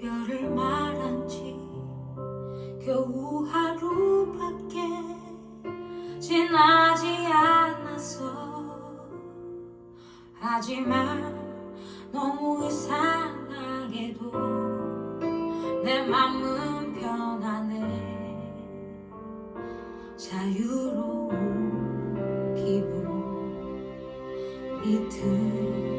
이별을 말한 지 겨우 하루밖에 지나지 않았어 하지만 너무 이상하게도 내 맘은 편안해. 자유로운 기분 이틀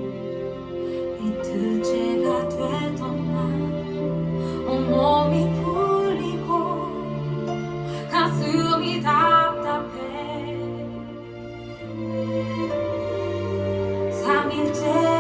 me down.